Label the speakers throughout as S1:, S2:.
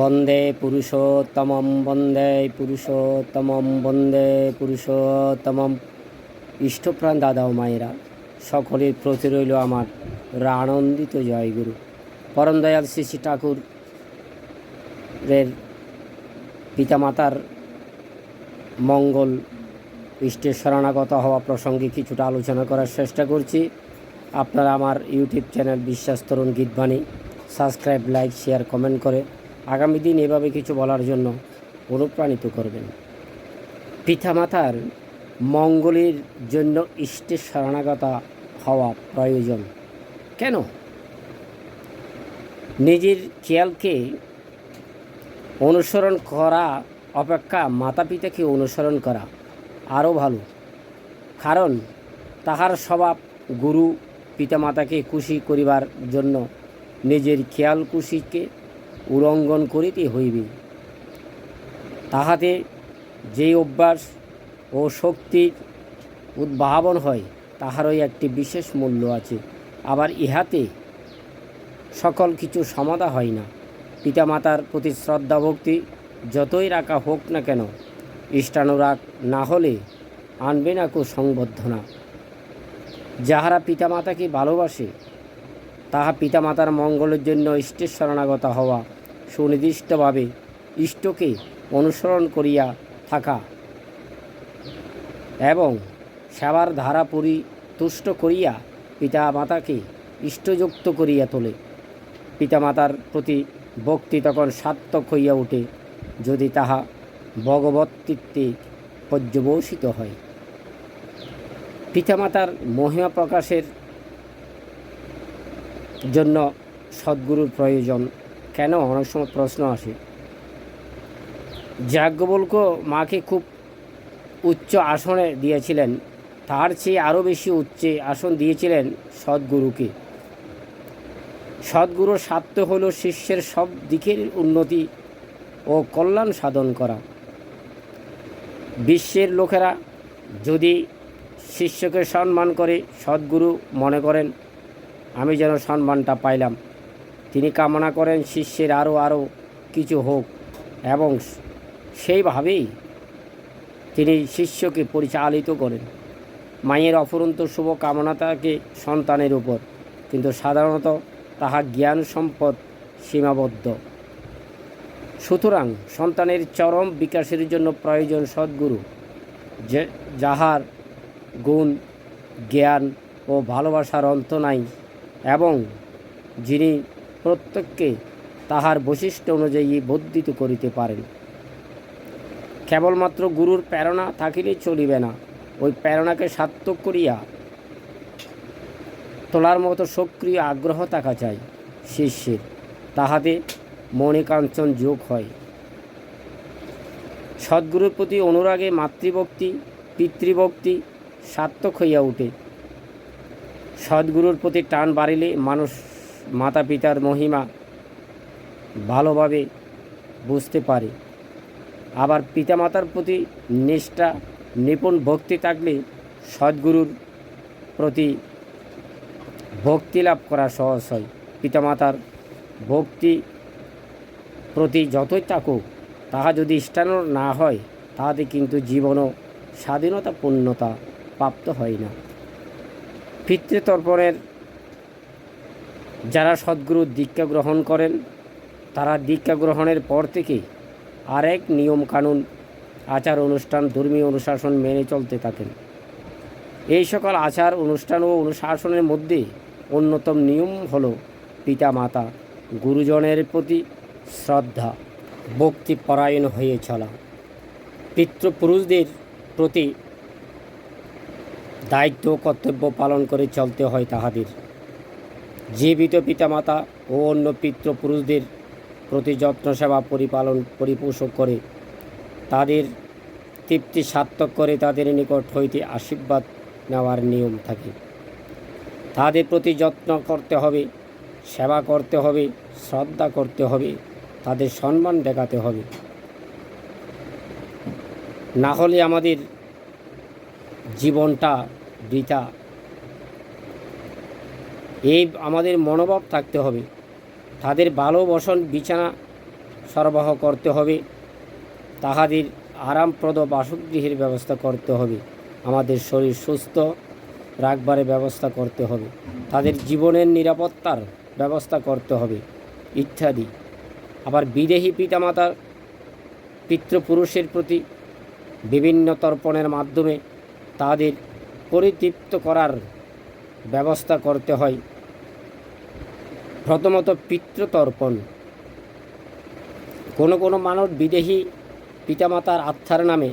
S1: বন্দে পুরুষোত্তমম বন্দে পুরুষোত্তমম বন্দে পুরুষোত্তমম। ইষ্টপ্রাণ দাদা ও মায়েরা, সকলের প্রতি রইল আমার আনন্দিত জয়গুরু। পরম দয়াল শ্রী শ্রী ঠাকুর এর পিতামাতার মঙ্গল ইষ্টের শরণাগত হওয়া প্রসঙ্গে কিছুটা আলোচনা করার চেষ্টা করছি। আপনারা আমার YouTube channel Biswas Tarun Gitabani, subscribe, like, share, comment করে আগামী দিন এভাবে কিছু বলার জন্য অনুপ্রাণিত করবেন। পিতামাতার মঙ্গলের জন্য ইষ্টের শরণাগতা হওয়া প্রয়োজন। কেন? নিজের খেয়ালকে অনুসরণ করা, অপেক্ষা মাতা পিতাকে অনুসরণ করা আরও ভালো। কারণ তাহার স্বভাব গুরু পিতামাতাকে খুশি করিবার জন্য নিজের খেয়াল খুশিকে উলঙ্ঘন করিতে হইবে। তাহাতে যে অভ্যাস ও শক্তির উদ্ভাবন হয়, তাহারই একটি বিশেষ মূল্য আছে। আবার ইহাতে সকল কিছু সমাধা হয় না। পিতামাতার প্রতি শ্রদ্ধা ভক্তি যতই রাখা হোক না কেন, ইষ্টানুরাগ না হলে আনবে না কো সংবর্ধনা। যাহারা পিতামাতাকে ভালোবাসে তাহা পিতামাতার মঙ্গলের জন্য ইষ্টের শরণাগত হওয়া সুনির্দিষ্টভাবে ইষ্টকে অনুসরণ করিয়া থাকা এবং সেবার ধারা পরিতুষ্ট করিয়া পিতামাতাকে ইষ্টযুক্ত করিয়া তোলে। পিতামাতার প্রতি ভক্তি তখন সার্থক হইয়া ওঠে যদি তাহা ভগবতৃত্বে পর্যবসিত হয়। পিতামাতার মহিমা প্রকাশের জন্য সদ্গুরুর প্রয়োজন। কেন? অনেক সময় প্রশ্ন আসে। যাজ্ঞবল্ক মাকে খুব উচ্চ আসনে দিয়েছিলেন। তার চেয়ে আরও বেশি উচ্চে আসন দিয়েছিলেন সদ্গুরুকে। সদ্গুরুর স্বার্থ হল শিষ্যের সব দিকের উন্নতি ও কল্যাণ সাধন করা। বিশ্বের লোকেরা যদি শিষ্যকে সম্মান করে, সদ্গুরু মনে করেন আমি যেন সম্মানটা পাইলাম। তিনি কামনা করেন শিষ্যের আরও আরও কিছু হোক এবং সেইভাবেই তিনি শিষ্যকে পরিচালিত করেন। মায়ের অফুরন্ত শুভ কামনা থাকে সন্তানের উপর, কিন্তু সাধারণত তাহা জ্ঞান সম্পদ সীমাবদ্ধ। সুতরাং সন্তানের চরম বিকাশের জন্য প্রয়োজন সদ্গুরু, যে যাহার গুণ, জ্ঞান ও ভালোবাসার অন্ত নাই। এবং যিনি প্রত্যেককে তাহার বৈশিষ্ট্য অনুযায়ী বর্ধিত করিতে পারেন। কেবলমাত্র গুরুর প্রেরণা থাকিলেই চলিবে না। ওই প্রেরণাকে সার্থক করিয়া তোলার মতো সক্রিয় আগ্রহ থাকা চাই, শিষ্যের। তাহাতে মণিকাঞ্চন যোগ হয়। সদ্গুরুর প্রতি অনুরাগে মাতৃভক্তি, পিতৃভক্তি সার্থক হইয়া ওঠে সদ্গুরুর প্রতি টান বাড়িলে মানুষ মাতা পিতার মহিমা ভালোভাবে বুঝতে পারে। আবার পিতামাতার প্রতি নিষ্ঠা, নিপুণ ভক্তি থাকলে সদ্গুরুর প্রতি ভক্তি লাভ করা সহজ হয়। পিতামাতার ভক্তি প্রতি যতই থাকুক, তাহা যদি ইষ্টানো না হয়, তাহাতে কিন্তু জীবনও স্বাধীনতা পূর্ণতা প্রাপ্ত হয় না। পিতৃতর্পণের যারা সদ্গুরুর দীক্ষা গ্রহণ করেন, তারা দীক্ষা গ্রহণের পর থেকে আরেক নিয়ম কানুন আচার অনুষ্ঠান ধর্মীয় অনুশাসন মেনে চলতে থাকেন। এই সকল আচার অনুষ্ঠান ও অনুশাসনের মধ্যে অন্যতম নিয়ম হল পিতা মাতা গুরুজনের প্রতি শ্রদ্ধা, ভক্তিপরায়ণ হয়ে চলা। পিতৃপুরুষদের প্রতি দায়িত্ব কর্তব্য পালন করে চলতে হয় তাহাদের। জীবিত পিতামাতা ও অন্য পিতৃপুরুষদের প্রতি যত্ন, সেবা, পরিপালন পরিপোষক করে তাদের তৃপ্তি সার্থক করে তাদের নিকট হইতে আশীর্বাদ নেওয়ার নিয়ম থাকে। তাদের প্রতি যত্ন করতে হবে, সেবা করতে হবে, শ্রদ্ধা করতে হবে, তাদের সম্মান দেখাতে হবে। না হলে আমাদের জীবনটা বৃথা। এই আমাদের মনোভাব থাকতে হবে। তাদের ভালোবাসন বিছানা সরবরাহ করতে হবে। তাহাদের আরামপ্রদ বাসগৃহের ব্যবস্থা করতে হবে। আমাদের শরীর সুস্থ রাখবার ব্যবস্থা করতে হবে। তাদের জীবনের নিরাপত্তার ব্যবস্থা করতে হবে, ইত্যাদি। আবার বিদেহী পিতামাতার, পিতৃপুরুষের প্রতি বিভিন্ন তর্পণের মাধ্যমে তাদের পরিতৃপ্ত করার ব্যবস্থা করতে হয়। প্রথমত পিতৃতর্পণ। কোনো কোনো মানুষ বিদেহী পিতামাতার আত্মার নামে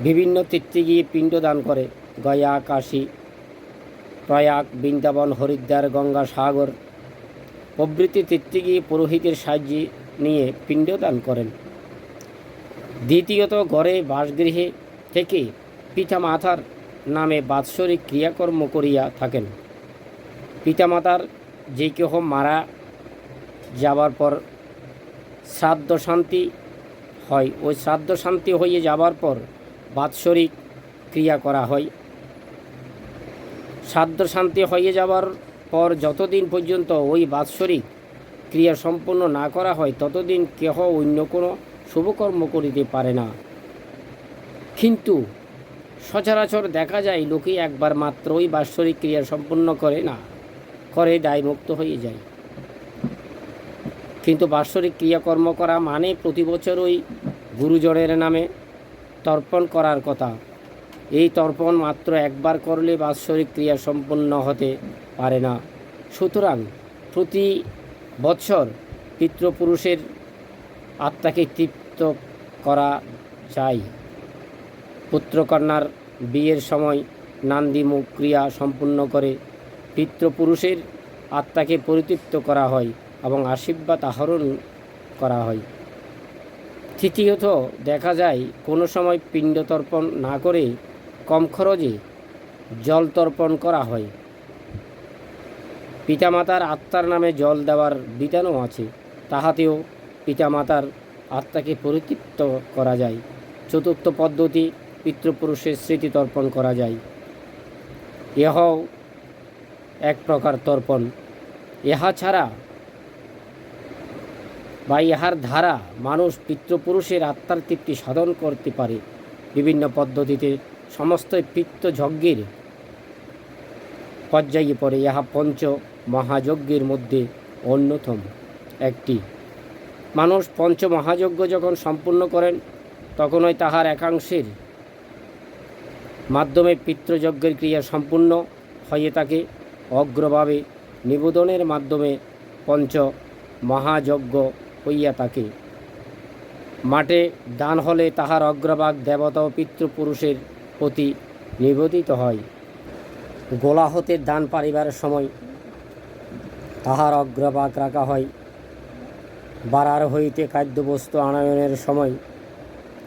S1: বিভিন্ন তীর্থে গিয়ে পিণ্ডদান করে। গয়া, কাশী, প্রয়াগ, বৃন্দাবন, হরিদ্বার, গঙ্গা, সাগর প্রভৃতি তীর্থে গিয়ে পুরোহিতের সাহায্যে নিয়ে পিণ্ডদান করেন। দ্বিতীয়ত ঘরে বাসগৃহে থেকে পিতামাতার নামে বাৎসরিক ক্রিয়াকর্ম করিয়া থাকেন। পিতামাতার যে কেহ মারা যাবার পর শ্রাদ্ধ শান্তি হয়, ওই শ্রাদ্ধ শান্তি হয়ে যাবার পর বাৎসরিক ক্রিয়া করা হয়। শ্রাদ্ধ শান্তি হয়ে যাবার পর যতদিন পর্যন্ত ওই বাৎসরিক ক্রিয়া সম্পন্ন না করা হয়, ততদিন কেহ অন্য কোনো শুভকর্ম করিতে পারে না। কিন্তু সচরাচর দেখা যায় লোকে একবার মাত্র ওই বাৎসরিক ক্রিয়া সম্পন্ন করে না, করে দায়মুক্ত হয়ে যায়। কিন্তু বাৎসরিক ক্রিয়াকর্ম করা মানে প্রতি বছর ওই গুরুজনের নামে তর্পণ করার কথা। এই তর্পণ মাত্র একবার করলে বাৎসরিক ক্রিয়া সম্পন্ন হতে পারে না। সুতরাং প্রতি বৎসর পিতৃপুরুষের আত্মাকে তৃপ্ত করা চাই পুত্রকন্যার বিয়ের সময় নান্দিমুখ ক্রিয়া সম্পূর্ণ করে। পিতৃপুরুষের আত্মাকে পরিতৃপ্ত করা হয় এবং আশীর্বাদ আহরণ করা হয়। তৃতীয়ত, দেখা যায়, কোনো সময় পিণ্ড তর্পণ না করে কম খরচে জল তর্পণ করা হয়। পিতামাতার আত্মার নামে জল দেওয়ার বিধানও আছে। তাহাতেও পিতামাতার আত্মাকে পরিতৃপ্ত করা যায়। চতুর্থ পদ্ধতি পিতৃপুরুষের স্মৃতি তর্পণ করা যায়। ইহাও এক প্রকার তর্পণ। ইহা ছাড়া বা ইহার ধারা মানুষ পিতৃপুরুষের আত্মার তৃপ্তি সাধন করতে পারে। বিভিন্ন পদ্ধতিতে সমস্ত পিত্তযজ্ঞের পর্যায়ে পড়ে, ইহা পঞ্চ মহাযজ্ঞের মধ্যে অন্যতম একটি। মানুষ পঞ্চ মহাযজ্ঞ যখন সম্পূর্ণ করেন, তখনই তাহার একাংশের মাধ্যমে পিতৃযজ্ঞের ক্রিয়া সম্পূর্ণ হয়ে থাকে। অগ্রভাবে নিবেদনের মাধ্যমে পঞ্চ মহাযজ্ঞ হইয়া থাকে। মাঠে দান হলে তাহার অগ্রভাগ দেবতা ও পিতৃপুরুষের প্রতি নিবেদিত হয়। গোলা হতে দান পারিবার সময় তাহার অগ্রভাগ রাখা হয়। বারার হইতে খাদ্যবস্তু আনয়নের সময়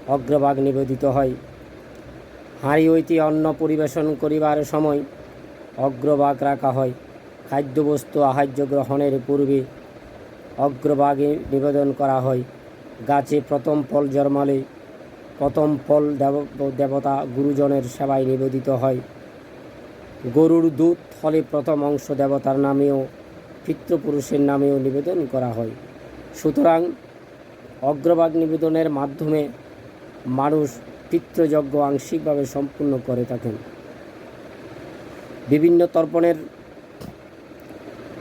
S1: অগ্রভাগ নিবেদিত হয়। হাঁড়ি হইতে অন্ন পরিবেশন করিবার সময় অগ্রভাগ রাখা হয়। খাদ্যবস্তু আহার্য গ্রহণের পূর্বে অগ্রভাগে নিবেদন করা হয়। গাছে প্রথম ফল জন্মালে প্রথম ফল দেব, দেবতা গুরুজনের সেবায় নিবেদিত হয়। গরুর দুধ ফলে প্রথম অংশ দেবতার নামেও, পিতৃপুরুষের নামেও নিবেদন করা হয়। সুতরাং অগ্রভাগ নিবেদনের মাধ্যমে মানুষ পিতৃযজ্ঞ আংশিকভাবে সম্পূর্ণ করে থাকেন। বিভিন্ন তর্পণের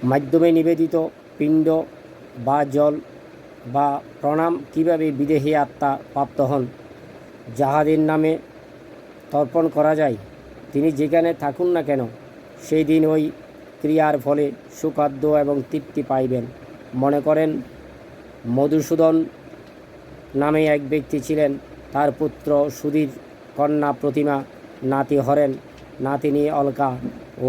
S1: মাধ্যমে নিবেদিত পিণ্ড বা জল বা প্রণাম কীভাবে বিদেহী আত্মা প্রাপ্ত হন, যাহাদের নামে তর্পণ করা যায়, তিনি যেখানে থাকুন না কেন, সেই দিন ওই ক্রিয়ার ফলে সুখাদ্য এবং তৃপ্তি পাইবেন। মনে করেন, মধুসূদন নামে এক ব্যক্তি ছিলেন তার পুত্র সুধীর কন্যা প্রতিমা নাতি হরেন। নাতিনী অলকা ও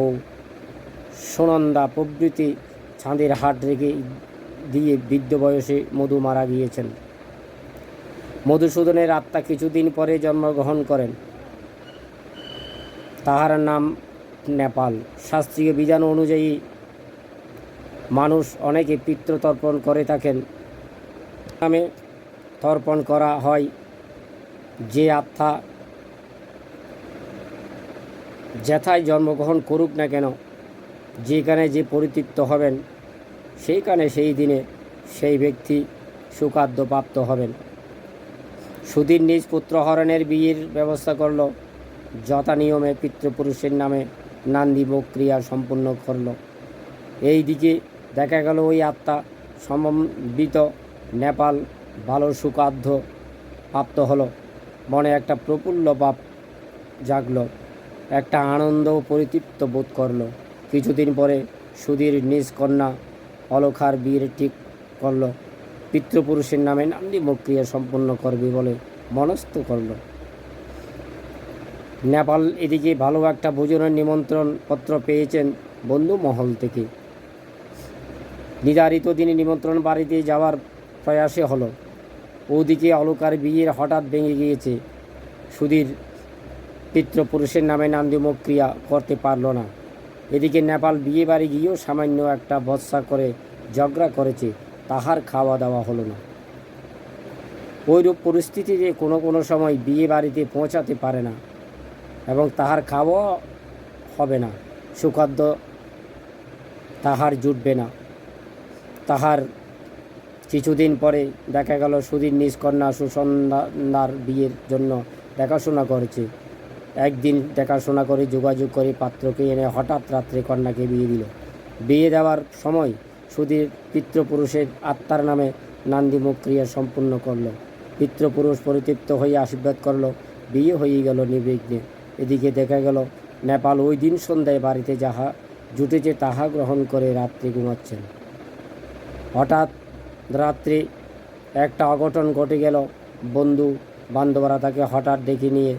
S1: সুনন্দা প্রভৃতি ছাঁদের হাট রেখে দিয়ে বৃদ্ধ বয়সে মধু মারা গিয়েছেন। মধুসূদনের আত্মা কিছুদিন পরে জন্মগ্রহণ করেন। তাহার নাম নেপাল। শাস্ত্রীয় বিধান অনুযায়ী মানুষ অনেকে পিতৃতর্পণ করে থাকেন। নামে তর্পণ করা হয়। যে আত্মা যেথায় জন্মগ্রহণ করুক না কেন, যেখানে যে পরিতৃপ্ত হবেন, সেইখানে সেই দিনে সেই ব্যক্তি সুখাদ্য প্রাপ্ত হবেন। সুধীর নিজ পুত্র হরণের বিয়ের ব্যবস্থা করল, যথা নিয়মে পিতৃপুরুষের নামে নান্দি প্রক্রিয়া সম্পূর্ণ করল। এই দিকে দেখা গেল ওই আত্মা সমন্বিত, নেপাল ভালো সুখাদ্য প্রাপ্ত হলো। মনে একটা প্রফুল্ল ভাব জাগল, একটা আনন্দ পরিতৃপ্ত বোধ করল। কিছুদিন পরে সুধীর নিজ কন্যা অলখার বিয়ের ঠিক করল। পিতৃপুরুষের নামে নান্দি ক্রিয়া সম্পন্ন করবে বলে মনস্থ করল। নেপাল এদিকে ভালো একটা ভোজনের নিমন্ত্রণ পত্র পেয়েছেন বন্ধু মহল থেকে। নির্ধারিত দিনে নিমন্ত্রণ বাড়িতে যাওয়ার প্রয়াসে হলো। ওদিকে অলকার বিয়ের হঠাৎ ভেঙে গিয়েছে। সুধীর পিতৃপুরুষের নামে নান্দিমুখ ক্রিয়া করতে পারল না। এদিকে নেপাল বিয়ে বাড়ি গিয়েও সামান্য একটা বৎসা করে ঝগড়া করেছে, তাহার খাওয়া দাওয়া হলো না। ওইরূপ পরিস্থিতিতে কোনো কোনো সময় বিয়ে বাড়িতে পৌঁছাতে পারে না এবং তাহার খাওয়া হবে না, সুখাদ্য তাহার জুটবে না। তাহার কিছুদিন পরে দেখা গেল সুধীর নিজ কন্যা সুসন্ধার বিয়ের জন্য দেখাশোনা করেছে। একদিন দেখাশোনা করে, যোগাযোগ করে পাত্রকে এনে হঠাৎ রাত্রে কন্যাকে বিয়ে দিল। বিয়ে দেওয়ার সময় সুধীর পিতৃপুরুষের আত্মার নামে নান্দিমুখ ক্রিয়া সম্পূর্ণ করল। পিতৃপুরুষ পরিতৃপ্ত হয়ে আশীর্বাদ করল। বিয়ে হয়ে গেল নির্বিঘ্নে। এদিকে দেখা গেল নেপাল ওই দিন সন্ধ্যায় বাড়িতে যাহা জুটেছে, তাহা গ্রহণ করে রাত্রে ঘুমাচ্ছেন। হঠাৎ রাত্রে একটা অঘটন ঘটে গেল। বন্ধু বান্ধবরা তাকে হঠাৎ ডেকে নিয়ে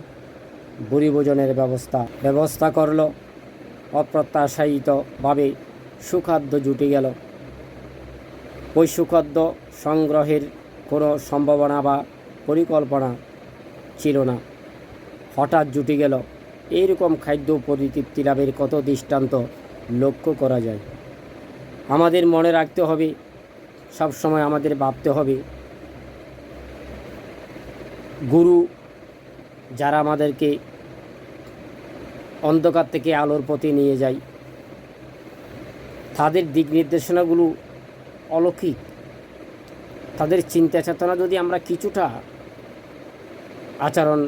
S1: বুড়ি ভোজনের ব্যবস্থা ব্যবস্থা করল। অপ্রত্যাশায়িতভাবে সুখাদ্য জুটে গেল। ওই সুখাদ্য সংগ্রহের কোনো সম্ভাবনা বা পরিকল্পনা ছিল না। হঠাৎ জুটে গেল। এইরকম খাদ্য পরিতৃপ্তি লাভের কত দৃষ্টান্ত লক্ষ্য করা যায়? আমাদের মনে রাখতে হবে সব সময় আমাদের ভাবতে হবে। গুরু যারা আমাদেরকে অন্ধকার থেকে আলোর পথে নিয়ে যায়, তাদের দিক নির্দেশনাগুলো অলৌকিক। তাদের চিন্তা চেতনা যদি আমরা কিছুটা আচরণ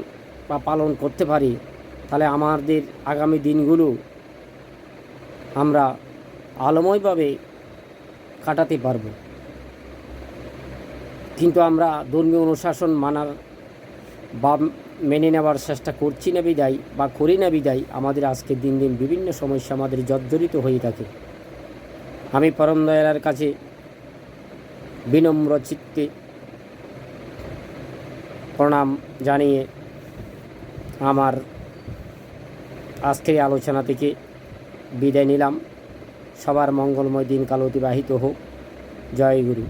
S1: বা পালন করতে পারি, তাহলে আমাদের আগামী দিনগুলো আমরা আলময়ভাবে কাটাতে পারব। কিন্তু আমরা ধর্মীয় অনুশাসন মানার বা মেনে নেওয়ার চেষ্টা করছি না বিদায় বা করি না বিদায়, আমাদের আজকে দিন দিন বিভিন্ন সমস্যা আমাদের জর্জরিত হয়ে থাকে। আমি পরম দয়ালার কাছে বিনম্র চিত্তে প্রণাম জানিয়ে আমার আজকের আলোচনা থেকে বিদায় নিলাম। সবার মঙ্গলময় দিনকাল অতিবাহিত হোক। জয় গুরু।